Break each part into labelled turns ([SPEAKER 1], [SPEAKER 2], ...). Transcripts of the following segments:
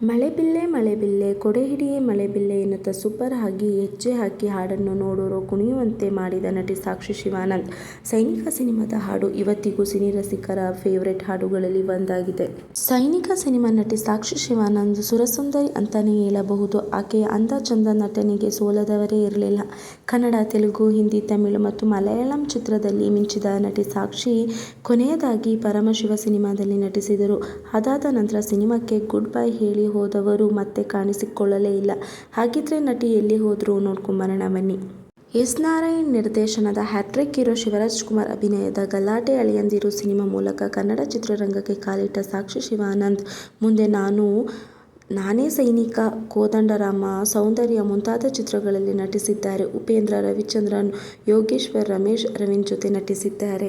[SPEAKER 1] ಮಳೆ ಬಿಲ್ಲೆ ಮಳೆ ಬಿಲ್ಲೆ, ಕೊಡೆ ಹಿಡಿಯೇ ಮಳೆ ಬಿಲ್ಲೆ ಎನ್ನುತ್ತಾ ಸೂಪರ್ ಆಗಿ ಹೆಜ್ಜೆ ಹಾಕಿ ಹಾಡನ್ನು ನೋಡೋರು ಕುಣಿಯುವಂತೆ ಮಾಡಿದ ನಟಿ ಸಾಕ್ಷಿ ಶಿವಾನಂದ್. ಸೈನಿಕ ಸಿನಿಮಾದ ಹಾಡು ಇವತ್ತಿಗೂ ಸಿನಿ ರಸಿಕರ ಫೇವ್ರೆಟ್ ಹಾಡುಗಳಲ್ಲಿ ಒಂದಾಗಿದೆ. ಸೈನಿಕ ಸಿನಿಮಾ ನಟಿ ಸಾಕ್ಷಿ ಶಿವಾನಂದ್ ಸುರಸುಂದರಿ ಅಂತಾನೆ ಹೇಳಬಹುದು. ಆಕೆಯ ಅಂದ ಚಂದ ನಟನೆಗೆ ಸೋಲದವರೇ ಇರಲಿಲ್ಲ. ಕನ್ನಡ, ತೆಲುಗು, ಹಿಂದಿ, ತಮಿಳು ಮತ್ತು ಮಲಯಾಳಂ ಚಿತ್ರದಲ್ಲಿ ಮಿಂಚಿದ ನಟಿ ಸಾಕ್ಷಿ ಕೊನೆಯದಾಗಿ ಪರಮಶಿವ ಸಿನಿಮಾದಲ್ಲಿ ನಟಿಸಿದರು. ಅದಾದ ನಂತರ ಸಿನಿಮಾಕ್ಕೆ ಗುಡ್ ಬೈ ಹೇಳಿ ಹೋದವರು ಮತ್ತೆ ಕಾಣಿಸಿಕೊಳ್ಳಲೇ ಇಲ್ಲ. ಹಾಗಿದ್ರೆ ನಟಿ ಎಲ್ಲಿ ಹೋದ್ರು ನೋಡ್ಕೊಂಬರೋಣ ಬನ್ನಿ. ಎಸ್ ನಾರಾಯಣ್ ನಿರ್ದೇಶನದ ಹ್ಯಾಟ್ರಿಕ್ ಹೀರೋ ಶಿವರಾಜ್ ಕುಮಾರ್ ಅಭಿನಯದ ಗಲಾಟೆ ಅಳಿಯಂದಿರು ಸಿನಿಮಾ ಮೂಲಕ ಕನ್ನಡ ಚಿತ್ರರಂಗಕ್ಕೆ ಕಾಲಿಟ್ಟ ಸಾಕ್ಷಿ ಶಿವಾನಂದ್. ಮುಂದೆ ನಾನು, ನಾನೇ ಸೈನಿಕ, ಕೋದಂಡರಾಮ, ಸೌಂದರ್ಯ ಮುಂತಾದ ಚಿತ್ರಗಳಲ್ಲಿ ನಟಿಸಿದ್ದಾರೆ. ಉಪೇಂದ್ರ ರವಿಚಂದ್ರನ್, ಯೋಗೇಶ್ವರ್ ರಮೇಶ್, ಅರವಿಂದ್ ಜೊತೆ ನಟಿಸಿದ್ದಾರೆ.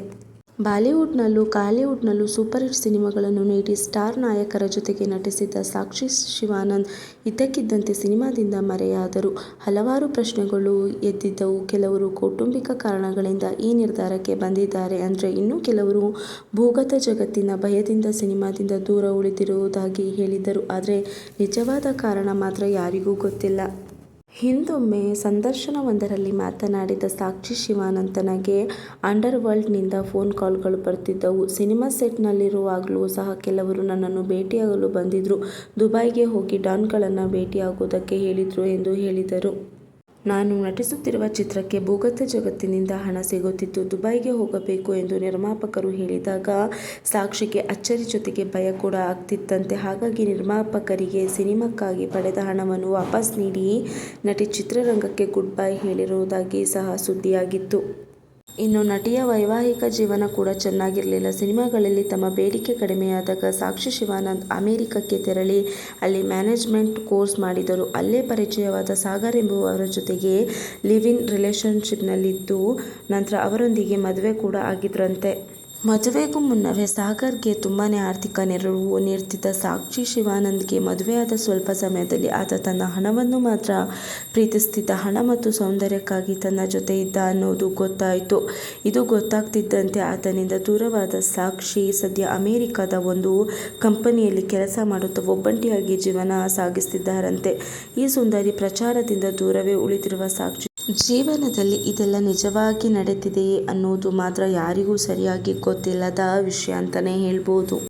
[SPEAKER 1] ಬಾಲಿವುಡ್ನಲ್ಲೂ ಕಾಲಿವುಡ್ನಲ್ಲೂ ಸೂಪರ್ ಹಿಟ್ ಸಿನಿಮಾಗಳನ್ನು ನೀಡಿ ಸ್ಟಾರ್ ನಾಯಕರ ಜೊತೆಗೆ ನಟಿಸಿದ್ದ ಸಾಕ್ಷಿ ಶಿವಾನಂದ್ ಇದ್ದಕ್ಕಿದ್ದಂತೆ ಸಿನಿಮಾದಿಂದ ಮರೆಯಾದರು. ಹಲವಾರು ಪ್ರಶ್ನೆಗಳು ಎದ್ದಿದ್ದವು. ಕೆಲವರು ಕೌಟುಂಬಿಕ ಕಾರಣಗಳಿಂದ ಈ ನಿರ್ಧಾರಕ್ಕೆ ಬಂದಿದ್ದಾರೆ ಅಂದರೆ ಇನ್ನು ಕೆಲವರು ಭೂಗತ ಜಗತ್ತಿನ ಭಯದಿಂದ ಸಿನಿಮಾದಿಂದ ದೂರ ಉಳಿದಿರುವುದಾಗಿ ಹೇಳಿದರು ಆದರೆ ನಿಜವಾದ ಕಾರಣ ಮಾತ್ರ ಯಾರಿಗೂ ಗೊತ್ತಿಲ್ಲ. ಹಿಂದೊಮ್ಮೆ ಸಂದರ್ಶನವೊಂದರಲ್ಲಿ ಮಾತನಾಡಿದ ಸಾಕ್ಷಿ ಶಿವಾನಂದ್ ತನಗೆ ಅಂಡರ್ ವರ್ಲ್ಡ್ನಿಂದ ಫೋನ್ ಕಾಲ್ಗಳು ಬರ್ತಿದ್ದವು. ಸಿನಿಮಾ ಸೆಟ್ನಲ್ಲಿರುವಾಗಲೂ ಸಹ ಕೆಲವರು ನನ್ನನ್ನು ಭೇಟಿಯಾಗಲು ಬಂದಿದ್ದರು ದುಬೈಗೆ ಹೋಗಿ ಡಾನ್ಗಳನ್ನು ಭೇಟಿಯಾಗೋದಕ್ಕೆ ಹೇಳಿದರು ಎಂದು ಹೇಳಿದರು. ನಾನು ನಟಿಸುತ್ತಿರುವ ಚಿತ್ರಕ್ಕೆ ಭೂಗತ ಜಗತ್ತಿನಿಂದ ಹಣ ಸಿಗುತ್ತಿತ್ತು ದುಬೈಗೆ ಹೋಗಬೇಕು ಎಂದು ನಿರ್ಮಾಪಕರು ಹೇಳಿದಾಗ ಸಾಕ್ಷಿಗೆ ಅಚ್ಚರಿ ಜೊತೆಗೆ ಭಯ ಕೂಡ ಆಗ್ತಿತ್ತಂತೆ. ಹಾಗಾಗಿ ನಿರ್ಮಾಪಕರಿಗೆ ಸಿನಿಮಾಕ್ಕಾಗಿ ಪಡೆದ ಹಣವನ್ನು ವಾಪಸ್ ನೀಡಿ ನಟಿ ಚಿತ್ರರಂಗಕ್ಕೆ ಗುಡ್ ಬೈ ಹೇಳಿರುವುದಾಗಿ ಸಹ ಸುದ್ದಿಯಾಗಿತ್ತು. ಇನ್ನು ನಟಿಯ ವೈವಾಹಿಕ ಜೀವನ ಕೂಡ ಚೆನ್ನಾಗಿರಲಿಲ್ಲ. ಸಿನಿಮಾಗಳಲ್ಲಿ ತಮ್ಮ ಬೇಡಿಕೆ ಕಡಿಮೆಯಾದಾಗ ಸಾಕ್ಷಿ ಶಿವಾನಂದ್ ಅಮೆರಿಕಕ್ಕೆ ತೆರಳಿ ಅಲ್ಲಿ ಮ್ಯಾನೇಜ್ಮೆಂಟ್ ಕೋರ್ಸ್ ಮಾಡಿದರು. ಅಲ್ಲೇ ಪರಿಚಯವಾದ ಸಾಗರ್ ಎಂಬುವವರ ಜೊತೆಗೆ ಲಿವ್ ಇನ್ ರಿಲೇಷನ್ಶಿಪ್ನಲ್ಲಿದ್ದು ನಂತರ ಅವರೊಂದಿಗೆ ಮದುವೆ ಕೂಡ ಆಗಿದ್ರಂತೆ. ಮದುವೆಗೂ ಮುನ್ನವೇ ಸಾಗರ್ಗೆ ತುಂಬಾನೇ ಆರ್ಥಿಕ ನೆರವು ನೀಡ್ತಿದ್ದ ಸಾಕ್ಷಿ ಶಿವಾನಂದ್ಗೆ ಮದುವೆಯಾದ ಸ್ವಲ್ಪ ಸಮಯದಲ್ಲಿ ಆತ ತನ್ನ ಹಣವನ್ನು ಮಾತ್ರ ಪ್ರೀತಿಸ್ತಿದ್ದ ಹಣ ಮತ್ತು ಸೌಂದರ್ಯಕ್ಕಾಗಿ ತನ್ನ ಜೊತೆ ಇದ್ದ ಅನ್ನೋದು ಗೊತ್ತಾಯಿತು. ಇದು ಗೊತ್ತಾಗ್ತಿದ್ದಂತೆ ಆತನಿಂದ ದೂರವಾದ ಸಾಕ್ಷಿ ಸದ್ಯ ಅಮೆರಿಕದ ಒಂದು ಕಂಪನಿಯಲ್ಲಿ ಕೆಲಸ ಮಾಡುತ್ತಾ ಒಬ್ಬಂಟಿಯಾಗಿ ಜೀವನ ಸಾಗಿಸ್ತಿದ್ದಾರಂತೆ. ಈ ಸುಂದರಿ ಪ್ರಚಾರದಿಂದ ದೂರವೇ ಉಳಿದಿರುವ ಸಾಕ್ಷಿ ಜೀವನದಲ್ಲಿ ಇದೆಲ್ಲ ನಿಜವಾಗಿ ನಡೆದಿದೆಯೇ ಅನ್ನೋದು ಮಾತ್ರ ಯಾರಿಗೂ ಸರಿಯಾಗಿ ಗೊತ್ತಿಲ್ಲದ ವಿಷಯ ಅಂತಲೇ ಹೇಳ್ಬೋದು.